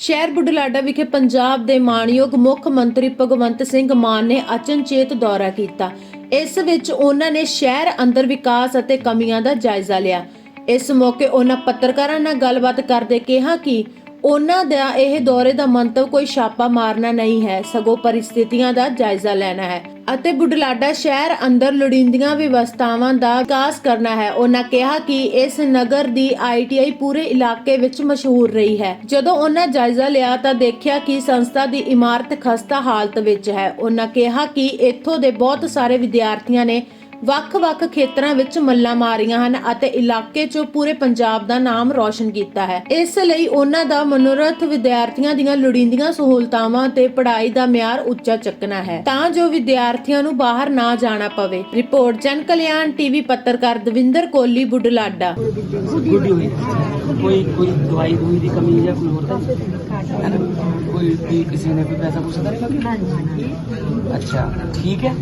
ਸ਼ਹਿਰ ਬੁਢਲਾਡਾ ਵਿਖੇ ਪੰਜਾਬ ਦੇ ਮਾਣਯੋਗ ਮੁੱਖ ਮੰਤਰੀ ਭਗਵੰਤ ਸਿੰਘ ਮਾਨ ਨੇ ਅਚਨਚੇਤ ਦੌਰਾ ਕੀਤਾ। ਇਸ ਵਿੱਚ ਉਹਨਾਂ ਨੇ ਸ਼ਹਿਰ ਅੰਦਰ ਵਿਕਾਸ ਅਤੇ ਕਮੀਆਂ ਦਾ ਜਾਇਜ਼ਾ ਲਿਆ। ਇਸ ਮੌਕੇ ਉਹਨਾਂ ਪੱਤਰਕਾਰਾਂ ਨਾਲ ਗੱਲਬਾਤ ਕਰਦੇ ਕਿਹਾ ਕਿ ਉਹਨਾਂ ਦਾ ਇਹ ਦੌਰੇ ਦਾ ਮੰਤਵ ਕੋਈ ਛਾਪਾ ਮਾਰਨਾ ਨਹੀਂ ਹੈ, ਸਗੋਂ ਪਰਿਸਥਿਤੀਆਂ ਦਾ ਜਾਇਜ਼ਾ ਲੈਣਾ ਹੈ। ਅਤੇ ਬੁਢਲਾਡਾ ਸ਼ਹਿਰ ਅੰਦਰ ਲੋੜੀਂਦੀਆਂ ਵਿਵਸਥਾਵਾਂ ਦਾ ਵਿਕਾਸ ਕਰਨਾ ਹੈ। ਉਹਨਾਂ ਕਿਹਾ ਕਿ ਇਸ ਨਗਰ ਦੀ ਆਈਟੀਆਈ ਪੂਰੇ ਇਲਾਕੇ ਵਿੱਚ ਮਸ਼ਹੂਰ ਰਹੀ ਹੈ। ਜਦੋਂ ਉਹਨਾਂ ਜਾਇਜ਼ਾ ਲਿਆ ਤਾਂ ਦੇਖਿਆ ਕਿ ਸੰਸਥਾ ਦੀ ਇਮਾਰਤ ਖਸਤਾ ਹਾਲਤ ਵਿੱਚ ਹੈ। ਉਹਨਾਂ ਕਿਹਾ ਕਿ ਇੱਥੋਂ ਦੇ ਬਹੁਤ ਸਾਰੇ ਵਿਦਿਆਰਥੀਆਂ ਨੇ ਵੱਖ-ਵੱਖ ਖੇਤਰਾਂ ਵਿੱਚ ਮੱਲਾਂ ਮਾਰੀਆਂ ਹਨ ਅਤੇ ਇਲਾਕੇ 'ਚੋਂ ਪੂਰੇ ਪੰਜਾਬ ਦਾ ਨਾਮ ਰੌਸ਼ਨ ਕੀਤਾ ਹੈ। ਇਸ ਲਈ ਉਹਨਾਂ ਦਾ ਮਨੋਰਥ ਵਿਦਿਆਰਥੀਆਂ ਦੀਆਂ ਲੋੜੀਂਦੀਆਂ ਸਹੂਲਤਾਵਾਂ ਤੇ ਪੜ੍ਹਾਈ ਦਾ ਮਿਆਰ ਉੱਚਾ ਚੱਕਣਾ ਹੈ। ਤਾਂ ਜੋ ਵਿਦਿਆਰਥੀਆਂ ਨੂੰ ਬਾਹਰ ਨਾ ਜਾਣਾ ਪਵੇ। ਰਿਪੋਰਟ ਜਨ ਕਲਿਆਣ ਟੀਵੀ ਪੱਤਰਕਾਰ ਦਵਿੰਦਰ ਕੋਲੀ ਬੁੱਢਲਾਡਾ। ਕੋਈ ਕੋਈ ਦਵਾਈ ਦੂਈ ਦੀ ਕਮੀ ਜਾਂ ਕੋਈ ਹੋਰ ਤਾਂ ਕੋਈ ਵੀ ਕਿਸੇ ਨੇ ਕੋਈ ਪੈਸਾ ਪੁੱਛਦਾ ਨਹੀਂ ਹਾਂਜੀ ਅੱਛਾ ਠੀਕ ਹੈ।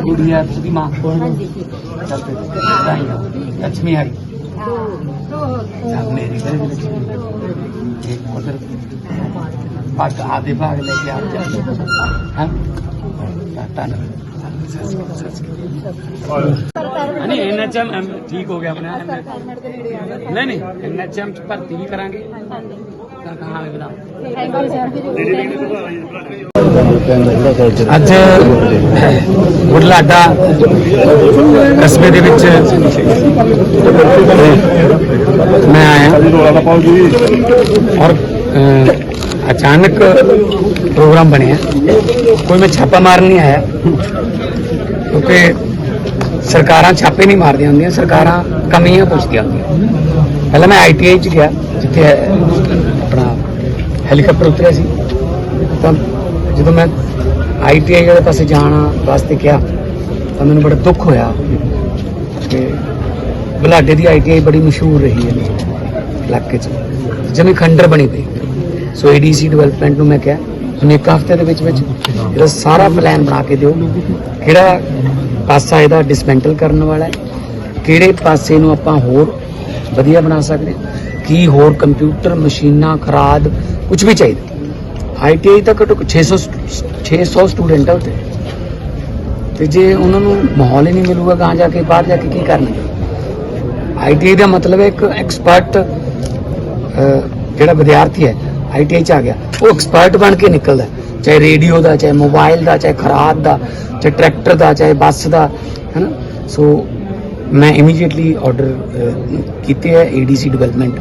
ਗੁੜੀਆ ਦੀ ਮਾਂ ਹਾਂਜੀ। चलते थे लक्ष्मी आई अब मेरी घर भी लक्ष्मी एक उधर भाग आधे भाग लेके आप जाते हम टाटा नहीं एनएचएम ठीक हो गया अपना नहीं नहीं एनएचएम ਚ ਭਰਤੀ ਵੀ ਕਰਾਂਗੇ ਤਾਂ ਕਹਾਂ ਬਤਾ ਅੱਜ ਬੁਢਲਾਡਾ ਕਸਬੇ ਦੇ ਵਿੱਚ ਮੈਂ ਆਇਆ ਔਰ ਅਚਾਨਕ ਪ੍ਰੋਗਰਾਮ ਬਣਿਆ। ਕੋਈ ਮੈਂ ਛਾਪਾ ਮਾਰਨ ਨਹੀਂ ਆਇਆ। ਕਿਉਂਕਿ ਸਰਕਾਰਾਂ ਛਾਪੇ ਨਹੀਂ ਮਾਰਦੀਆਂ ਹੁੰਦੀਆਂ, ਸਰਕਾਰਾਂ ਕਮੀਆਂ ਪੁੱਛਦੀਆਂ ਹੁੰਦੀਆਂ। ਪਹਿਲਾਂ ਮੈਂ ਆਈਟੀਆਈ ਚ ਗਿਆ, ਜਿੱਥੇ ਆਪਣਾ ਹੈਲੀਕਾਪਟਰ ਉਤਰਿਆ ਸੀ। ਤਾਂ ਜਦੋਂ ਮੈਂ ਆਈਟੀਆਈ ਵਾਲੇ ਪਾਸੇ ਜਾਣ ਵਾਸਤੇ ਕਿਹਾ ਤਾਂ ਮੈਨੂੰ ਬੜਾ ਦੁੱਖ ਹੋਇਆ। ਕਿ ਬਲਾਡੇ ਦੀ ਆਈਟੀਆਈ ਬੜੀ ਮਸ਼ਹੂਰ ਰਹੀ ਹੈ ਇਲਾਕੇ 'ਚ। ਜਿਵੇਂ ਖੰਡਰ ਬਣੀ ਪਈ। ਸੋ ਏਡੀਸੀ ਡਿਵੈਲਪਮੈਂਟ ਨੂੰ ਮੈਂ ਕਿਹਾ ਤੁਹਾਨੂੰ ਇੱਕ ਹਫ਼ਤੇ ਦੇ ਵਿੱਚ ਵਿੱਚ ਇਹਦਾ ਸਾਰਾ ਪਲਾਨ ਬਣਾ ਕੇ ਦਿਓ। ਕਿਹੜਾ ਪਾਸਾ ਇਹਦਾ ਡਿਸਮੈਂਟਲ ਕਰਨ ਵਾਲਾ ਹੈ? ਕਿਹੜੇ ਪਾਸੇ ਨੂੰ ਆਪਾਂ ਹੋਰ ਵਧੀਆ ਬਣਾ ਸਕਦੇ ਹਾਂ? ਕੀ ਹੋਰ ਕੰਪਿਊਟਰ ਮਸ਼ੀਨਾਂ ਖਰਾਦ ਕੁਝ ਵੀ ਚਾਹੀਦਾ। ਆਈਟੀਆਈ ਤਾਂ ਘੱਟੋ ਘੱਟ 600 ਸਟ- 600 ਸਟੂਡੈਂਟ ਆ ਉੱਥੇ। ਤੇ ਜੇ ਉਹਨਾਂ ਨੂੰ ਮਾਹੌਲ ਹੀ ਨਹੀਂ ਮਿਲੂਗਾ ਗਾਂ ਜਾ ਕੇ ਬਾਹਰ ਜਾ ਕੇ ਕੀ ਕਰਨਗੇ? ਆਈਟੀਆਈ ਦਾ ਮਤਲਬ ਹੈ ਇੱਕ ਐਕਸਪਰਟ ਜਿਹੜਾ ਵਿਦਿਆਰਥੀ ਹੈ ਆਈਟੀਆਈ ਚ ਆ ਗਿਆ। ਉਹ ਐਕਸਪਰਟ ਬਣ ਕੇ ਨਿਕਲਦਾ। ਚਾਹੇ ਰੇਡੀਓ ਦਾ ਚਾਹੇ ਮੋਬਾਈਲ ਦਾ ਚਾਹੇ ਖਰਾਦ ਦਾ ਚਾਹੇ ਟਰੈਕਟਰ ਦਾ ਚਾਹੇ ਬੱਸ ਦਾ ਹੈਨਾ? ਸੋ ਮੈਂ ਇਮੀਡੀਏਟਲੀ ਆਰਡਰ ਕੀਤੇ ਹੈ ਏਡੀਸੀ ਡਿਵੈਲਪਮੈਂਟ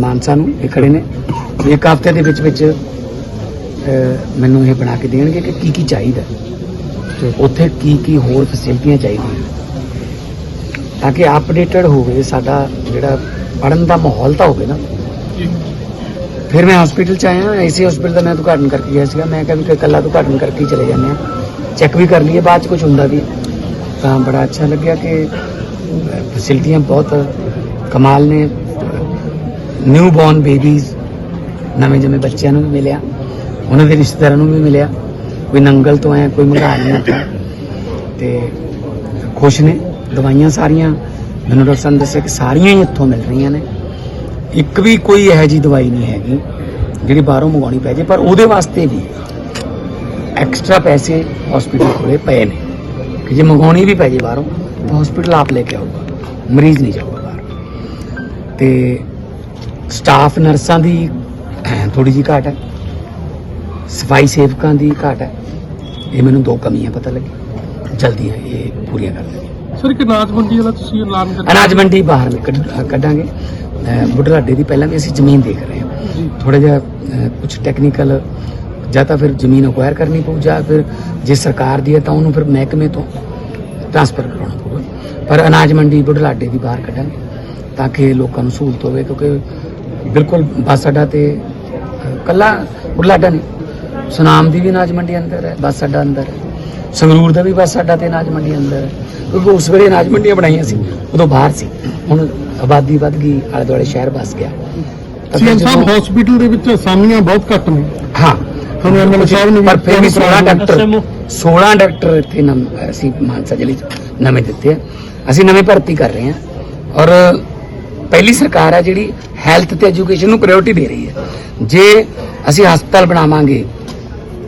ਮਾਨਸਾ ਨੂੰ ਇਹ ਖੜੇ ਨੇ। ਇੱਕ ਹਫ਼ਤੇ ਦੇ ਵਿੱਚ ਵਿੱਚ ਮੈਨੂੰ ਇਹ ਬਣਾ ਕੇ ਦੇਣਗੇ ਕਿ ਕੀ ਕੀ ਚਾਹੀਦਾ। ਉੱਥੇ ਕੀ ਕੀ ਹੋਰ ਫੈਸਿਲਿਟੀਆਂ ਚਾਹੀਦੀਆਂ ਤਾਂ ਕਿ ਅਪਡੇਟਡ ਹੋਵੇ ਸਾਡਾ ਜਿਹੜਾ ਪੜਨ ਦਾ ਮਾਹੌਲ ਤਾਂ ਹੋਵੇ ਨਾ। ਫਿਰ ਮੈਂ ਹਸਪੀਟਲ ਚ ਆਇਆ ਐਸੀ ਹਸਪੀਟਲ ਦਾ ਮੈਂ ਉਦਘਾਟਨ ਕਰਕੇ ਗਿਆ ਸੀਗਾ। ਮੈਂ ਕਿਹਾ ਵੀ ਇਕੱਲਾ ਉਦਘਾਟਨ ਕਰਕੇ ਹੀ ਚਲੇ ਜਾਂਦੇ ਆ ਚੈੱਕ ਵੀ ਕਰ ਲਈਏ ਬਾਅਦ ਚ ਕੁਝ ਹੁੰਦਾ ਵੀ। ਤਾਂ ਬੜਾ ਅੱਛਾ ਲੱਗਿਆ ਕਿ ਫੈਸਿਲਿਟੀਆਂ ਬਹੁਤ ਕਮਾਲ ਨੇ। ਨਿਊ ਬੌਰਨ ਬੇਬੀਜ਼ ਨਵੇਂ ਜੰਮੇ ਬੱਚਿਆਂ ਨੂੰ ਵੀ ਮਿਲਿਆ। ਉਹਨਾਂ ਦੇ ਰਿਸ਼ਤੇਦਾਰਾਂ ਨੂੰ ਵੀ ਮਿਲਿਆ ਕੋਈ ਨੰਗਲ ਤੋਂ ਆਇਆ ਕੋਈ ਮੰਗਾ ਨਹੀਂ ਤੇ। ਖੁਸ਼ ਨੇ, ਦਵਾਈਆਂ ਸਾਰੀਆਂ। ਮੈਨੂੰ ਡਾਕਟਰ ਸਾਹਿਬ ਦੱਸਿਆ ਕਿ ਸਾਰੀਆਂ ਹੀ ਇੱਥੋਂ ਮਿਲ ਰਹੀਆਂ ਨੇ। ਇੱਕ ਵੀ ਕੋਈ ਇਹੋ ਜੀ ਦਵਾਈ ਨਹੀਂ ਹੈਗੀ, ਜਿਹੜੀ ਬਾਹਰੋਂ ਮੰਗਾਉਣੀ ਪੈ ਜੇ, ਪਰ ਉਹਦੇ ਵਾਸਤੇ ਵੀ ਐਕਸਟਰਾ ਪੈਸੇ ਹਸਪੀਟਲ ਕੋਲੇ ਪਏ ਨੇ। ਕਿ ਜੇ ਮੰਗਾਉਣੀ ਵੀ ਪੈ ਜੇ ਬਾਹਰੋਂ, ਤਾਂ ਹਸਪੀਟਲ ਆਪ ਲੈ ਕੇ ਆਊਗਾ, ਮਰੀਜ਼ ਨਹੀਂ ਜਾਊਗਾ ਬਾਹਰ। ਤੇ ਸਟਾਫ ਨਰਸਾਂ ਦੀ ਥੋੜੀ ਜੀ ਘਾਟ ਹੈ। ਸਫ਼ਾਈ ਸੇਵਕਾਂ ਦੀ ਘਾਟ ਹੈ। ਇਹ ਮੈਨੂੰ ਦੋ ਕਮੀਆਂ ਪਤਾ ਲੱਗੀ ਜਲਦੀ ਇਹ ਪੂਰੀਆਂ ਕਰ ਦੇਣਗੇ ਸਰ ਇੱਕ ਅਨਾਜ ਮੰਡੀ ਵਾਲਾ ਤੁਸੀਂ ਐਲਾਨ ਕਰ ਅਨਾਜ ਮੰਡੀ ਬਾਹਰ ਕੱਢਾਂਗੇ। ਬੁਢਲਾਡੇ ਦੀ ਪਹਿਲਾਂ ਵੀ ਅਸੀਂ ਜ਼ਮੀਨ ਦੇਖ ਰਹੇ ਹਾਂ। ਥੋੜਾ ਜਿਹਾ ਕੁਝ ਟੈਕਨੀਕਲ ਜਾਂ ਤਾਂ ਫਿਰ ਜ਼ਮੀਨ ਅਕਵਾਇਰ ਕਰਨੀ ਪਊ ਜਾਂ ਫਿਰ ਜੇ ਸਰਕਾਰ ਦੀ ਹੈ ਤਾਂ ਉਹਨੂੰ ਫਿਰ ਮਹਿਕਮੇ ਤੋਂ ਟ੍ਰਾਂਸਫਰ ਕਰਾਉਣਾ ਪਊਗਾ। ਪਰ ਅਨਾਜ ਮੰਡੀ ਬੁਢਲਾਡੇ ਦੀ ਬਾਹਰ ਕੱਢਾਂਗੇ ਤਾਂ ਕਿ ਲੋਕਾਂ ਨੂੰ ਸਹੂਲਤ ਹੋਵੇ ਕਿਉਂਕਿ ਬਿਲਕੁਲ ਬੱਸ ਅੱਡਾ ਤੇ ਕੱਲਾ ਬੁਢਲਾਡਾ ਨਹੀਂ। ਸੁਨਾਮ ਦੀ ਵੀ ਅਨਾਜ ਮੰਡੀ ਅੰਦਰ ਹੈ ਬੱਸ ਅੱਡਾ ਅੰਦਰ ਹੈ। ਸੰਗਰੂਰ ਦਾ ਵੀ ਬੱਸ ਅੱਡਾ ਤੇ ਅਨਾਜ ਮੰਡੀ ਅੰਦਰ ਹੈ। ਕਿਉਂਕਿ ਉਸ ਵੇਲੇ ਅਨਾਜ ਮੰਡੀਆਂ ਬਣਾਈਆਂ ਸੀ ਉਦੋਂ ਬਾਹਰ ਸੀ। ਹੁਣ ਆਬਾਦੀ ਵੱਧ ਗਈ ਆਲੇ ਦੁਆਲੇ ਸ਼ਹਿਰ ਵਸ ਗਿਆ। ਸੀਐਮ ਸਾਹਿਬ ਹਸਪੀਟਲ ਦੇ ਵਿੱਚ ਆਸਾਮੀਆਂ ਬਹੁਤ ਘੱਟ ਨੇ। ਹਾਂ। ਤੁਹਾਨੂੰ ਐਮਐਲਏ ਸਾਹਿਬ ਨੇ ਪਰ ਫਿਰ ਵੀ 16 ਡਾਕਟਰ ਦੱਸਿਆ 16 ਡਾਕਟਰ ਇੱਥੇ ਨਮ ਅਸੀਂ ਮਾਨਸਾ ਜ਼ਿਲ੍ਹੇ 'ਚ ਨਵੇਂ ਦਿੱਤੇ ਆ। ਅਸੀਂ ਨਵੇਂ ਭਰਤੀ ਕਰ ਰਹੇ ਹਾਂ ਔਰ ਪਹਿਲੀ ਸਰਕਾਰ ਹੈ ਜਿਹੜੀ ਹੈਲਥ ਤੇ ਐਜੂਕੇਸ਼ਨ ਨੂੰ ਪ੍ਰਾਇੋਰਟੀ ਦੇ ਰਹੀ ਹੈ। ਜੇ ਅਸੀਂ ਹਸਪਤਾਲ ਬਣਾਵਾਂਗੇ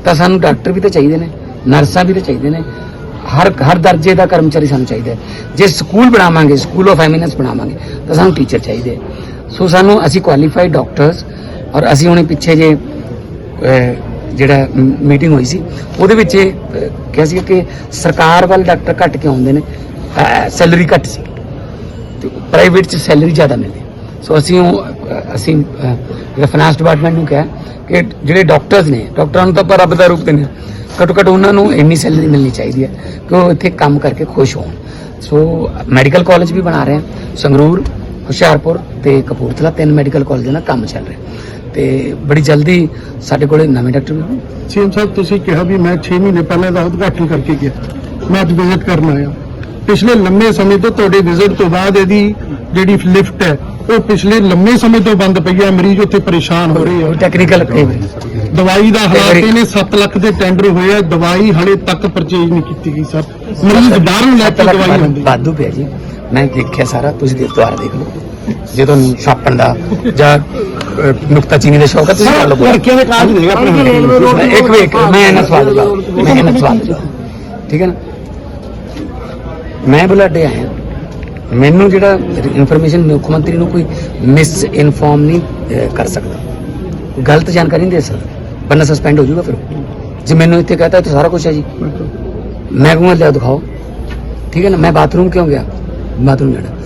ਤਾਂ ਸਾਨੂੰ ਡਾਕਟਰ ਵੀ ਤਾਂ ਚਾਹੀਦੇ ਨੇ ਨਰਸਾਂ ਵੀ ਤਾਂ ਚਾਹੀਦੇ ਨੇ। ਹਰ ਹਰ ਦਰਜੇ ਦਾ ਕਰਮਚਾਰੀ ਸਾਨੂੰ ਚਾਹੀਦਾ ਜੇ ਸਕੂਲ ਬਣਾਵਾਂਗੇ ਸਕੂਲ ਆਫ ਐਮੀਨੈਂਸ ਬਣਾਵਾਂਗੇ ਤਾਂ ਸਾਨੂੰ ਟੀਚਰ ਚਾਹੀਦੇ ਸੋ ਸਾਨੂੰ ਅਸੀਂ ਕੁਆਲੀਫਾਈਡ ਡਾਕਟਰਸ ਔਰ ਅਸੀਂ ਹੁਣੇ ਪਿੱਛੇ ਜੇ ਜਿਹੜਾ ਮੀਟਿੰਗ ਹੋਈ ਸੀ ਉਹਦੇ ਵਿੱਚ ਇਹ, ਕਿਹਾ ਸੀ ਕਿ ਸਰਕਾਰ ਵੱਲ ਡਾਕਟਰ ਘੱਟ ਕੇ ਆਉਂਦੇ ਨੇ ਸੈਲਰੀ ਘੱਟ ਸੀ। ਤੇ ਪ੍ਰਾਈਵੇਟ ਚ ਸੈਲਰੀ ਜ਼ਿਆਦਾ ਮਿਲਦੀ ਸੋ ਅਸੀਂ ਉਹ ਅਸੀਂ ਜਿਹੜਾ ਫਾਈਨਾਂਸ ਡਿਪਾਰਟਮੈਂਟ ਨੂੰ ਕਿਹਾ ਕਿ ਜਿਹੜੇ ਡਾਕਟਰਸ ਨੇ ਡਾਕਟਰਾਂ ਨੂੰ ਤਾਂ ਆਪਾਂ ਰੱਬ ਦਾ ਰੂਪ ਦਿੰਦੇ ਹਾਂ। ਘੱਟੋ ਘੱਟ ਉਹਨਾਂ ਨੂੰ ਇੰਨੀ ਸੈਲਰੀ ਮਿਲਣੀ ਚਾਹੀਦੀ ਹੈ ਕਿ ਉਹ ਇੱਥੇ ਕੰਮ ਕਰਕੇ ਖੁਸ਼ ਹੋਣ। ਸੋ ਮੈਡੀਕਲ ਕਾਲਜ ਵੀ ਬਣਾ ਰਹੇ ਹਾਂ, ਸੰਗਰੂਰ, ਹੁਸ਼ਿਆਰਪੁਰ ਤੇ ਕਪੂਰਥਲਾ, ਤਿੰਨ ਮੈਡੀਕਲ ਕਾਲਜਾਂ ਦਾ ਕੰਮ ਚੱਲ ਰਿਹਾ। ਤੇ ਬੜੀ ਜਲਦੀ ਸਾਡੇ ਕੋਲੇ ਨਵੇਂ ਡਾਕਟਰ ਵੀ ਸੀਐਮ ਸਾਹਿਬ, ਤੁਸੀਂ ਕਿਹਾ ਵੀ ਮੈਂ 6 ਮਹੀਨੇ ਪਹਿਲਾਂ ਦਾ ਉਦਘਾਟਨ ਕਰਕੇ ਗਿਆ। ਮੈਂ ਅੱਜ ਵਿਜ਼ਿਟ ਕਰਨ ਆਇਆ। ਪਿਛਲੇ ਲੰਮੇ ਸਮੇਂ ਤੋਂ ਤੁਹਾਡੇ ਵਿਜ਼ਿਟ ਤੋਂ ਬਾਅਦ ਇਹਦੀ ਜਿਹੜੀ ਲਿਫਟ ਹੈ ਉਹ ਪਿਛਲੇ ਲੰਮੇ ਸਮੇਂ ਤੋਂ ਬੰਦ ਪਈ ਹੈ ਮਰੀਜ਼ ਉੱਥੇ ਪਰੇਸ਼ਾਨ ਹੋ ਰਹੇ ਆ। ਟੈਕਨੀਕਲ ਦਵਾਈ ਦਾ ਹਾਲਾਤ ਇਹਨੇ 7 ਲੱਖ ਦੇ ਟੈਂਡਰ ਹੋਏ ਆ ਦਵਾਈ ਹਲੇ ਤੱਕ ਪਰਚੇਜ ਨਹੀਂ ਕੀਤੀ ਗਈ ਸਰ। ਮਰੀਜ਼ ਬਾਹਰੋਂ ਲੈ ਕੇ ਦਵਾਈ ਆਉਂਦੀ ਬਾਦੂ ਪਿਆ ਜੀ। ਮੈਂ ਦੇਖਿਆ ਸਾਰਾ ਤੁਸੀਂ ਦੇ ਦੁਆਰਾ ਦੇਖ ਲਓ। ਜੇ ਤੁਹਾਨੂੰ ਛਾਪਣ ਦਾ ਜਾਂ ਨੁਕਤਾ ਚੀਨੀ ਦਾ ਸ਼ੌਕ ਤੁਸੀਂ ਕਰ ਲਓ ਲੜਕੀਆਂ ਦੇ ਕਾਜ ਦੇਗਾ ਮੈਂ ਇੱਕ ਵੇਖ ਮੈਂ ਇਹਨਾਂ ਸਵਾਲ ਦਾ ਮੈਂ ਇਹਨਾਂ ਸਵਾਲ ਦਾ ਠੀਕ ਹੈ ਨਾ? ਮੈਂ ਬੁਲਾਡੇ ਆਇਆ। ਮੈਨੂੰ ਜਿਹੜਾ ਇਨਫੋਰਮੇਸ਼ਨ ਮੁੱਖ ਮੰਤਰੀ ਨੂੰ ਕੋਈ ਮਿਸ ਇਨਫੋਰਮ ਨਹੀਂ ਕਰ ਸਕਦਾ। ਗਲਤ ਜਾਣਕਾਰੀ ਨਹੀਂ ਦੇ ਸਕਦਾ। ਬੰਦਾ ਸਸਪੈਂਡ ਹੋ ਜਾਊਗਾ ਫਿਰ। ਜੇ ਮੈਨੂੰ ਇੱਥੇ ਕਹਤਾ ਤਾਂ ਸਾਰਾ ਕੁਝ ਹੈ ਜੀ। ਮੈਂ ਕਹੂੰਗਾ ਲਿਆ ਦਿਖਾਓ। ਠੀਕ ਹੈ ਨਾ? ਮੈਂ ਬਾਥਰੂਮ ਕਿਉਂ ਗਿਆ? ਬਾਥਰੂਮ ਜਾਣਾ।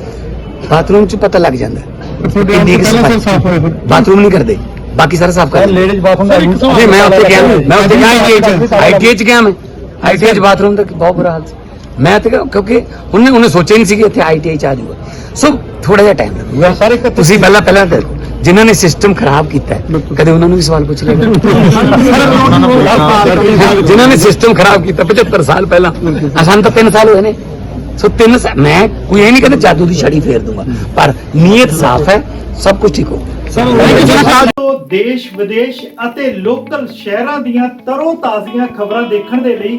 ਬਾਥਰੂਮ 'ਚ ਪਤਾ ਲੱਗ ਜਾਂਦਾ। ਬਾਥਰੂਮ ਨਹੀਂ ਕਰਦੇ। ਬਾਕੀ ਸਾਰਾ ਸਾਫ਼ ਕਰਦੇ। ਲੇਡੀਜ਼ ਬਾਥਰੂਮ ਦਾ ਨਹੀਂ ਮੈਂ ਉੱਥੇ ਗਿਆ ਮੈਂ। ਉੱਥੇ ਗਿਆ ਆਈਟੀਆਈ ਆਈਟੀਆਈ ਚ ਗਿਆ ਮੈਂ। ਆਈਟੀਆਈ ਚ ਬਾਥਰੂਮ ਦਾ ਬਹੁਤ ਬੁਰਾ ਹਾਲ ਸੀ। ਮੈਂ ਤੇ ਕਿਹਾ- ਕਿਉਂਕਿ ਉਹਨੇ ਉਹਨੇ ਸੋਚਿਆ ਨਹੀਂ ਸੀ ਕਿ ਇੱਥੇ ਆਈਟੀਆਈ ਚ ਆ ਜਾਊਗਾ। ਸੋ ਥੋੜਾ ਜਿਹਾ ਟਾਈਮ ਲੱਗੂਗਾ। ਸਾਰੇ ਤੁਸੀਂ ਪਹਿਲਾਂ ਪਹਿਲਾਂ ਦੇਖੋ ਜਿਨ੍ਹਾਂ ਨੇ ਸਿਸਟਮ ਖਰਾਬ ਕੀਤਾ ਹੈ, ਕਦੇ ਉਹਨਾਂ ਨੂੰ ਵੀ ਸਵਾਲ ਪੁੱਛ ਲੈਣਾ ਜਿਨ੍ਹਾਂ ਨੇ ਸਿਸਟਮ ਖਰਾਬ ਕੀਤਾ 75 ਸਾਲ ਪਹਿਲਾਂ। ਸਾਨੂੰ ਤਾਂ 3 ਸਾਲ ਹੋਏ ਨੇ। ਸੋ 3 ਮੈਂ ਕੋਈ ਇਹ ਨਹੀਂ ਕਹਿੰਦਾ ਜਾਦੂ ਦੀ ਛੜੀ ਫੇਰ ਦੂੰਗਾ ਪਰ ਨੀਅਤ ਸਾਫ਼ ਹੈ ਸਭ ਕੁਝ ਠੀਕ ਹੋ ਤੋਂ ਦੇਸ਼ ਵਿਦੇਸ਼ ਅਤੇ ਲੋਕਲ ਸ਼ਹਿਰਾਂ ਦੀਆਂ ਤਰੋ ਤਾਜ਼ੀਆਂ ਖਬਰਾਂ ਦੇਖਣ ਦੇ ਲਈ